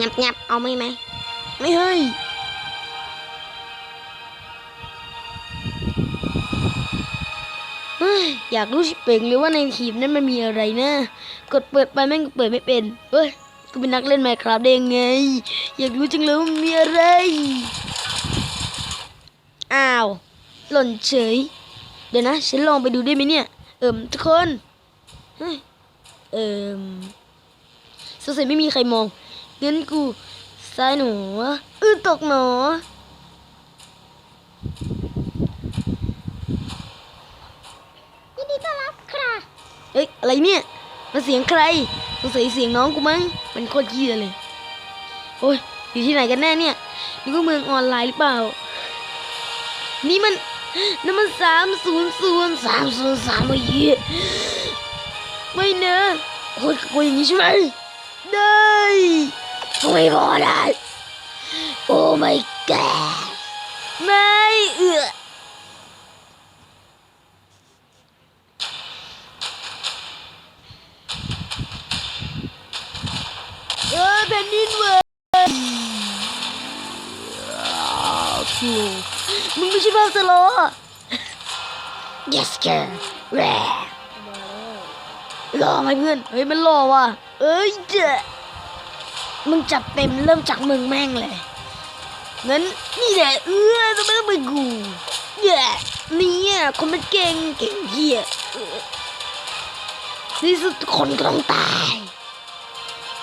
งับงับเอาไหมไหม ไม่เฮ้ยอยากรู้ชิเป่งเลยว่าในขีบนั้นมันมีอะไรนะ กดเปิดไปแม่งเปิดไม่เป็นเฮ้ยกูเป็นนักเล่นไมครับได้ยังไง อยากรู้จังเลยว่ามันมีอะไร อ้าว หล่นเฉย เดี๋ยวนะ ฉันลองไปดูได้ไหมเนี่ย เอิมทุกคนเฮ้ยเอิมสงสัยไม่มีใครมอง งั้นกูซ้ายหนูเออตกหนอยินดีต้อนรับค่ะเอ้ยอะไรเนี่ยมันเสียงใครสงสัยเสียงน้องกูมั้งมันโคตรเหี้ยเลย โอ้ยอยู่ที่ไหนกันแน่เนี่ยนี่ก็เมืองออนไลน์หรือเปล่า นี่มันนั่นมันสามศูนย์ศูนย์สามศูนย์สามไอ้เหี้ยไม่เนอะโคตรกลัวอย่างนี้ใช่ไหมได้ ไม่พอได้โอ้ my god ไม่เอือเออแผ่นดินไหวโอ้โหมึงไม่ใช่ภาพสโลว์ yes girl แร่หล่อไหมเพื่อน เฮ้ย มันหล่อว่ะ เอ้ยเจ๊ มึงจัดเต็มเริ่มจากมึงแม่งเลยงั้นนี่แหละเออทำไมต้องเป็นกูเย้เนี่ยคนมันเก่งเก่งเหี้ยที่สุดคนก็ต้องตาย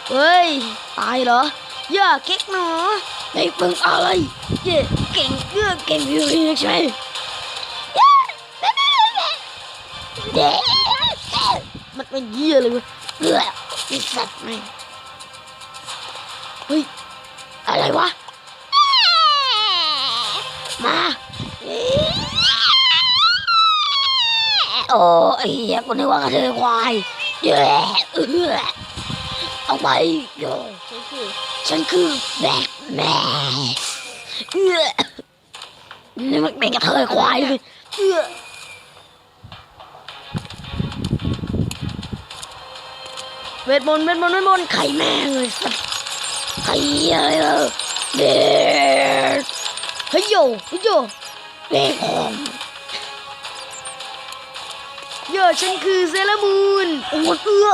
เฮ้ยตายเหรออย่าเก๊กหนอไอ้มึงอะไรเย่เก่งเอื้อเก่งอยู่นี่ใช่ไหมเด็มันเป็นเยี่ยเลยเว้ยเอื้อไอสัตว์แม่ง ฮ้ย อะไรวะ มา โอ้ไอ้เหี้ยกูนึกว่ากระเทยควายเย้เออเอาไปโยฉันคือแบทแมนเอื้อนี่มันเป็นกระเทยควายเลยเอื้อเวทมนต์เวทมนต์เวทมนต์ไข่แม่เลยสัตว์ เฮ้ยเลยเออเด็ดเฮ้ยโยเฮ้ยโยเด็กของโยฉันคือเซเลอรามูนโอ้เอื้อ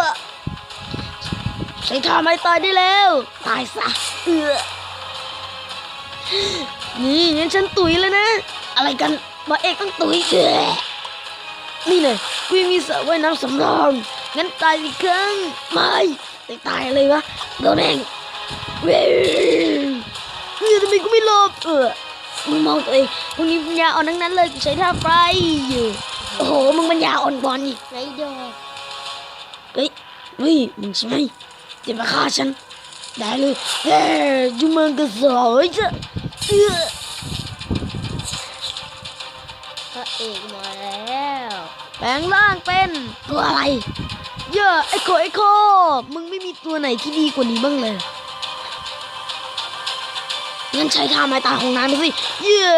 ใช้ท่าไม้ตายได้แล้ว ตายซะเอือนี่งั้นฉันตุ๋ยแล้วนะ อะไรกันบาเอกต้องตุ๋ยเอือนี่เลยกูยังมีสระว่ายน้ำสำรองงั้นตายอีกครั้งไม่ได้ตายเลยวะโดนเอง เว้ยเฮ้ยทำไมกูไม่หลบเออมึงมองตัวเองพวกนี้ปัญญาอ่อนทั้งนั้นเลยกูใช้ท่าไฟอยู่โอ้โหมึงปัญญาอ่อนบอลอีกไรดอกเฮ้ยเฮ้ยมึงใช่ไหมจะมาฆ่าฉันได้เลยเฮ้ยจุมังกระสอยจ้ะเอื้อพระเอกมาแล้วแปลงร่างเป็นตัวอะไร เยอะไอโคไอโคมึงไม่มีตัวไหนที่ดีกว่านี้บ้างเลย งั้นใช้ท่าไม้ตายของนายไปสิเย้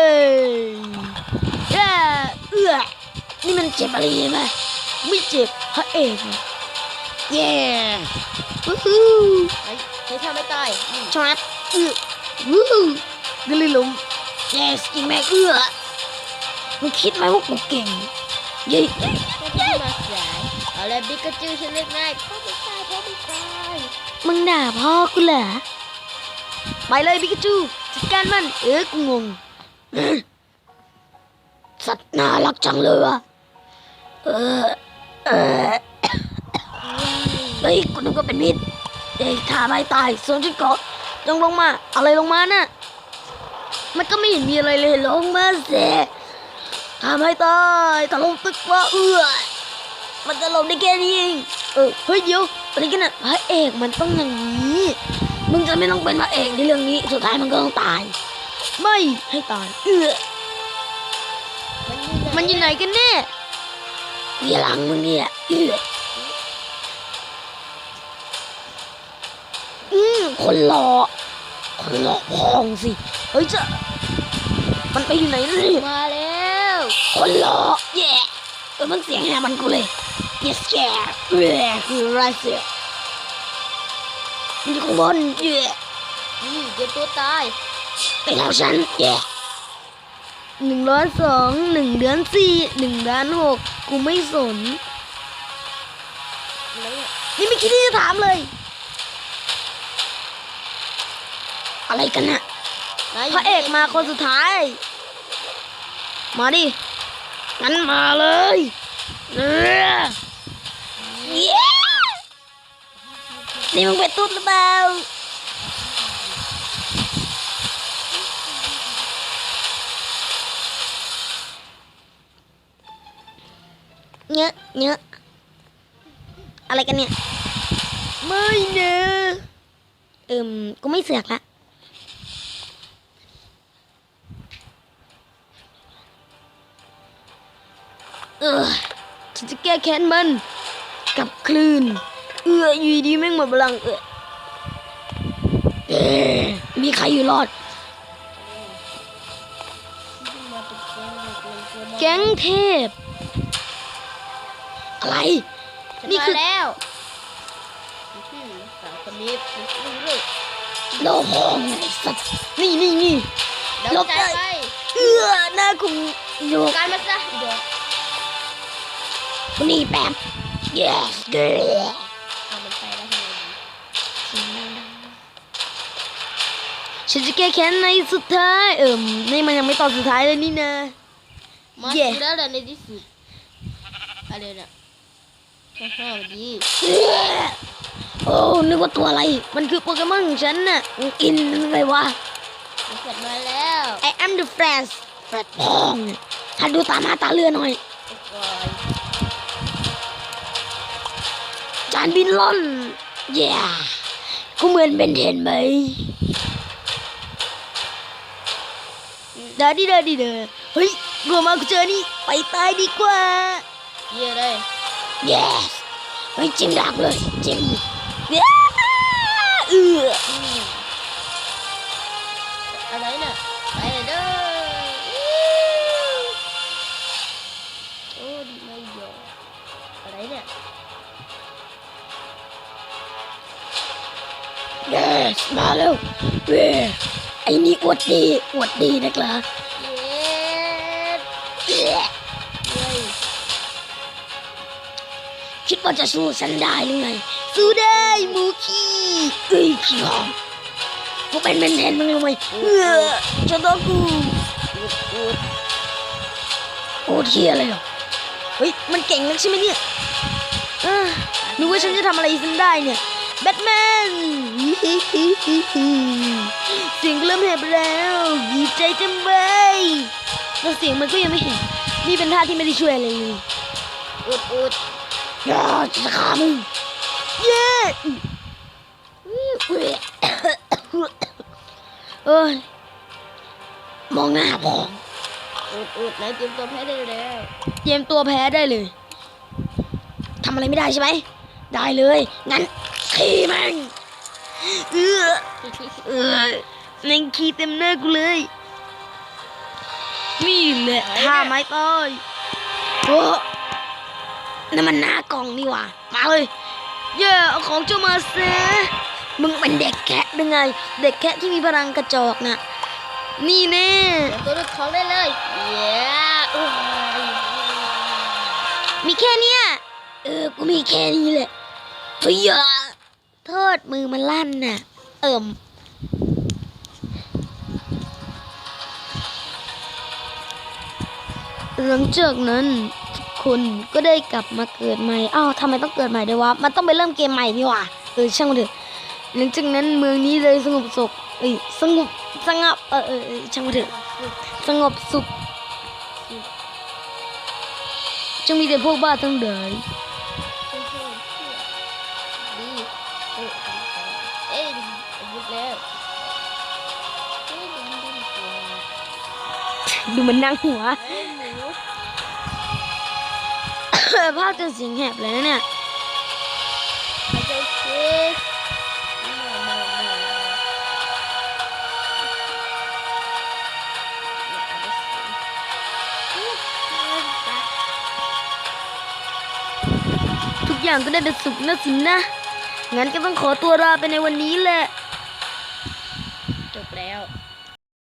เย้เอื้อนี่มันเจ็บอะไรไหมไม่เจ็บพระเอกอะเย้วู้ฮู้เฮ้ยใช้ท่าไม่ตายนี่ชาร์จเอื้อวู้ฮู้กเลยลมเย้สกิงแม็กเอื้อมึงคิดไหมว่ากูเก่งเย้แค่ที่มาสายเอาละบิกาจูฉันเล่นง่ายพ่อไม่ตายพ่อไม่ตายมึงด่าพ่อกูเหรอ ไปเลยปิกาจูจัดการมัน เออกูงง สัตว์น่ารักจังเลยวะเออเออเฮ้ยกูนึกว่าเป็นมิดเด็กท่าไม่ตายส่วนฉันเกาะจงลงมา อะไรลงมาน่ะ มันก็ไม่เห็นมีอะไรเลยลงมาเสียทำให้ตายตะลงตึกว่าเอื้อมันจะลงได้แค่นี้เอง เออ เฮ้ยเดี๋ยวอะไรกันน่ะพระเอกมันต้องอย่างนี้ มึงจะไม่ต้องเป็นพระเอกในเรื่องนี้ สุดท้ายมันก็ต้องตาย ไม่ให้ตายเอื้อมันอยู่ไหนกันแน่เวียหลังมึงเนี่ยเอื้ออืมคนหลอกคนหลอกพองสิเฮ้ยจะมันไปอยู่ไหนแล้วเนี่ยมาแล้ว คนหลอกแย่เออมันเสียงแหบมันกูเลย yes yeah เย่คือไรเสีย มันอยู่ข้างบนเย่นี่เดี๋ยวตัวตายไปแล้วฉันแย่หนึ่งร้อยสองหนึ่งเดือนสี่หนึ่งล้านหกกูไม่สนแล้วเนี่ยนี่ไม่คิดที่จะถามเลย อะไรกันน่ะนายพระเอกมาคนสุดท้าย มาดิงั้นมาเลยเออเย้ นี่มึงเป็นตุ๊ดหรือเปล่าเนี้ยเนี้ยอะไรกันเนี่ย ไม่เนอะเอิมกูไม่เสือกละเออฉันจะแก้แค้นมัน กับคลื่น เอื้ออยู่ดีๆแม่งหมดพลังเออเอ๊ะมีใครอยู่รอดมาเป็นแก๊งเลยเกินตัวแก๊งเทพ อะไร นี่นี่คืคืออแล้วอื้อหือสามคนนี้รู้เรื่องโลพองไงสัตว์นี่นี่นี่ เดี๋ยวลบใจได้ไปเอื้อหน้าคุงโยกการมาซะเดี๋ยว นี่แป๊บ yes girl ฉันจะแก้แค้นในสุดท้ายเอิ่มนี่มันยังไม่ตอนสุดท้ายเลยนี่นะมาเย่ถึงแล้วแหละในที่สุดอะไรเนี่ยฮ่าๆดีเอื้อโอ้นึกว่าตัวอะไร มันคือโปเกมอนของฉันน่ะกินอะไรวะมันเสร็จมาแล้ว I am the friends แฟดพองถ้าดูตามาตาเรือหน่อยโอ้โหยจานบินล่อนเย้กูเหมือนเบนเทนไหม ดาดิเดาดิเดอเฮ้ยกลัวมากูเจอนี่ไปตายดีกว่า เยี่ยเลย yes เฮ้ยจิ้มดักเลยจิ้มเย้เอืออืมอะไรเนี่ยไปเลยเด้ออู้โอ้ดีไม่ยอมอะไรเนี่ย yes มาแล้วเว้ยไอ้นี่อวดดีอวดดีนะครับเย็ดเอื้อเย้ยคิดว่าจะสู้ฉันได้หรือไง สู้ได้หมูขี้เอ้ยขี้หอมพวกเป็นเบนเทนมึงรู้ไหมเออจะต้องกูอุดอุดโอ้เทียอะไรหรอเฮ้ย มันเก่งนักใช่ไหมเนี่ยเอ้อนึกว่าฉันจะทำอะไรฉันได้เนี่ย แบทแมน เสียงเริ่มแหบแล้วดีใจจังเลยแต่เสียงมันก็ยังไม่แหบนี่เป็นท่าที่ไม่ได้ช่วยอะไรเลยอุดอุดอย่าจะฆ่ามึงเย้เอ้ยมองหน้าพองอุดอุดนายเตรียมตัวแพ้ได้แล้วเตรียมตัวแพ้ได้เลยทำอะไรไม่ได้ใช่ไหมได้เลย งั้นขี่แม่งเออเออ แม่งขี่เต็มหน้ากูเลย นี่แหละท่าไม้ต้อยโอ้นั่นมันหน้ากล่องนี่หว่า มาเลย เย่เอาของเจ้ามาเซมึงเป็นเด็กแคะหรือไง เด็กแคะที่มีพลังกระจอกน่ะ นี่แน่เตรียมตัวด้วยของได้เลยเย้โอ้ยมีแค่เนี้ย เออ กูมีแค่นี้แหละเฮ้ยอย่าโทษมือมันลั่นน่ะ เอิ่ม หลังจากนั้นทุกคนก็ได้กลับมาเกิดใหม่ อ้าวทำไมต้องเกิดใหม่ด้วยวะ มันต้องไปเริ่มเกมใหม่นี่ว่าเออช่างมันเถอะ หลังจากนั้นเมืองนี้เลยสงบสุขเอ้ยสงบสงบเออเออช่างมันเถอะ สงบสุข จึงมีแต่พวกบ้าทั้งหลายดีเอ้ยเอ้ยหยุดแล้วเอ้ยดูมันนั่งหัว อ้ยภาคจนเสียงแหบเลยนะเนี่ยไมามามาเนี่ยเอาไปสิทุกอย่างก็ได้แต่สุขนะสินะ งั้นก็ต้องขอตัวลาไปในวันนี้แหละ